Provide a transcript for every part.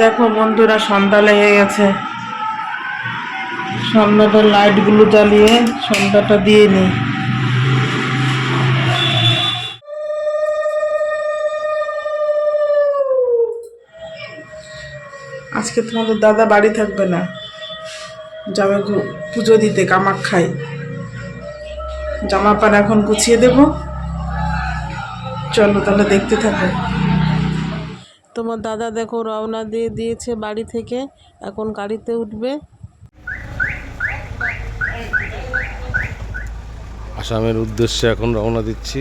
দেখো বন্ধুরা, সন্ধ্যা লেগে গেছে। সন্ধ্যাটা লাইটগুলো জ্বালিয়ে সন্ধ্যাটা দিয়ে নিই আজকে তোমাদের দাদা বাড়ি থাকবে না। যাবে পুজো দিতে কামাখ্যায় জামা প্যান্ট এখন গুছিয়ে দেব। চলো তাহলে দেখতে থাকো। তোমার দাদা দেখো রওনা দিয়ে দিয়েছে বাড়ি থেকে এখন গাড়িতে উঠবে। আসামের উদ্দেশ্যে এখন রওনা দিচ্ছি।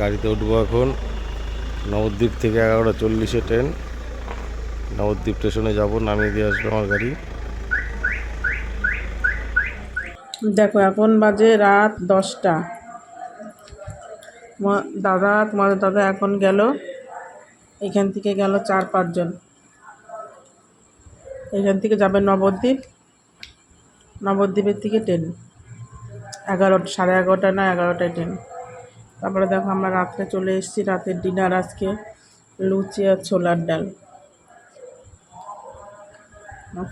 গাড়িতে উঠবো এখন। নবদ্বীপ থেকে এগারোটা চল্লিশে ট্রেন। নবদ্বীপ স্টেশনে যাব নামিয়ে দিয়ে আসবে আমার গাড়ি। দেখো এখন বাজে রাত দশটা। তোমার দাদা, তোমাদের দাদা এখন গেল। এখান থেকে গেল চার পাঁচজন এখান থেকে যাবে নবদ্বীপ। নবদ্বীপের থেকে ট্রেন। এগারোটা সাড়ে এগারোটা না, এগারোটায় ট্রেন। তারপরে দেখো আমরা রাত্রে চলে এসেছি, রাতের ডিনার আজকে। লুচি আর ছোলার ডাল।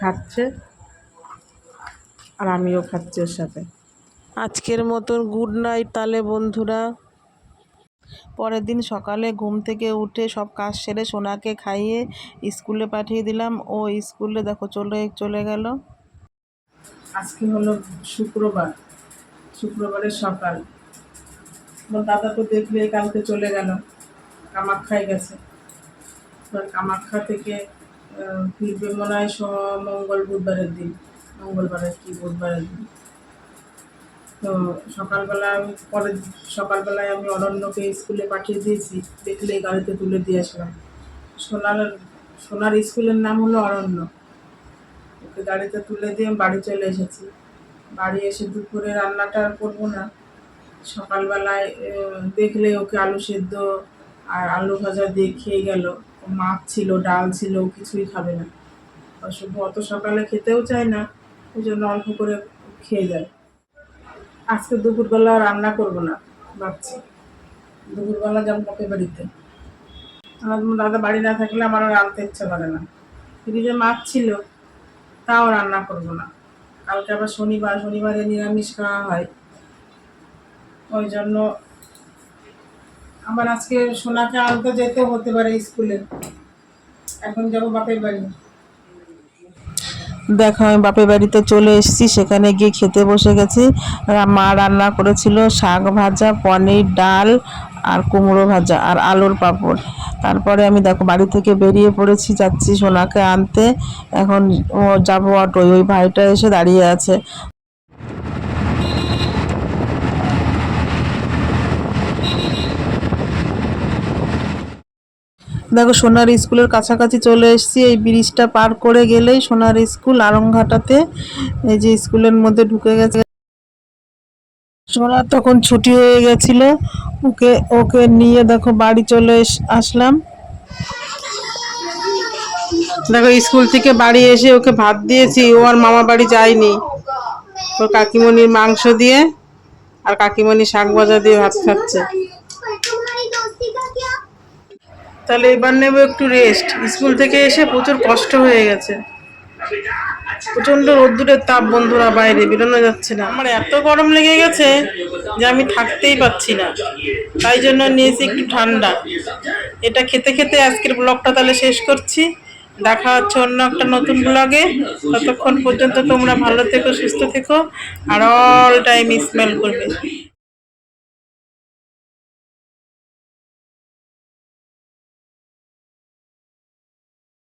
খাচ্ছে। আর আমিও খাচ্ছি ওর সাথে। আজকের মতন গুড নাইট তাহলে বন্ধুরা। পরের দিন সকালে ঘুম থেকে উঠে সব কাজ সেরে সোনাকে খাইয়ে স্কুলে পাঠিয়ে দিলাম। ও স্কুলে দেখো চলে চলে গেল। আজকে হলো শুক্রবার। শুক্রবারের সকাল। আমার দাদা তো দেখলে কালকে চলে গেল। কামাখ্যায় গেছে। কামাখ্যা থেকে ফিরবে মনে হয় মঙ্গল বুধবারের দিন। মঙ্গলবারের কি বুধবারের দিন। তো সকালবেলা আমি পরের সকালবেলায় আমি অরণ্যকে স্কুলে পাঠিয়ে দিয়েছি। দেখলে গাড়িতে তুলে দিয়ে আসলাম। সোনার সোনার স্কুলের নাম হলো অরণ্য। ওকে গাড়িতে তুলে দিয়ে বাড়ি চলে এসেছি। বাড়ি এসে দুপুরে রান্নাটা আর করব না। সকালবেলায় দেখলে ওকে আলু সেদ্ধ আর আলু ভাজা দিয়ে খেয়ে গেল। মাছ ছিল, ডাল ছিল কিছুই খাবে না। শুধু অত সকালে খেতেও চায় না, ওই জন্য অল্প করে খেয়ে যায়। আজকে দুপুরবেলা রান্না করব না, ভাবছি। দুপুরবেলা যাব বাপের বাড়িতে? আমার দাদা বাড়ি না থাকলে আমার রাঁধতে ইচ্ছা করে না। ফ্রিজে মাছ ছিল, তাও রান্না করব না। কালকে আবার শনিবার, শনিবারে নিরামিষ খাওয়া হয়। ওই জন্য আমার আজকে সোনাকে আনতে যেতে হতে পারে স্কুলে। এখন যাব বাপের বাড়ি। দেখো, আমি বাপের বাড়িতে চলে এসেছি, সেখানে গিয়ে খেতে বসে গেছি। মা রান্না করেছিল শাক ভাজা, পনির, ডাল আর কুমড়ো ভাজা আর আলুর পাঁপড়। তারপরে আমি দেখো, বাড়ি থেকে বেরিয়ে পড়েছি, যাচ্ছি সোনাকে আনতে। এখন ও যাব অটোয়। ওই ভাইটা এসে দাঁড়িয়ে আছে। দেখো সোনার স্কুলের কাছাকাছি চলে এসেছি। এই ব্রিজটা পার করে গেলেই সোনার স্কুল আরংঘাটাতে এই যে স্কুলের মধ্যে ঢুকে গেছে। সোনার তখন ছুটি হয়ে গেছিল। ওকে ওকে নিয়ে দেখো বাড়ি চলে আসলাম। দেখো স্কুল থেকে বাড়ি এসে ওকে ভাত দিয়েছি, ও আর মামা বাড়ি যায়নি। ওর কাকিমণির মাংস দিয়ে আর কাকিমণি শাক ভাজা দিয়ে ভাত খাচ্ছে। তাহলে এবার নেব একটু রেস্ট স্কুল থেকে এসে প্রচুর কষ্ট হয়ে গেছে। প্রচণ্ড রোদ্দুরের তাপ, বন্ধুরা, বাইরে বেরোনো যাচ্ছে না। আমার এত গরম লেগে গেছে যে আমি থাকতেই পাচ্ছি না। তাই জন্য নিয়েছি একটু ঠান্ডা। এটা খেতে খেতে আজকের ব্লগটা তাহলে শেষ করছি। দেখা হচ্ছে অন্য একটা নতুন ব্লগে ততক্ষণ পর্যন্ত তোমরা ভালো থেকো, সুস্থ থেকো, আর অল টাইম স্মেল করবে।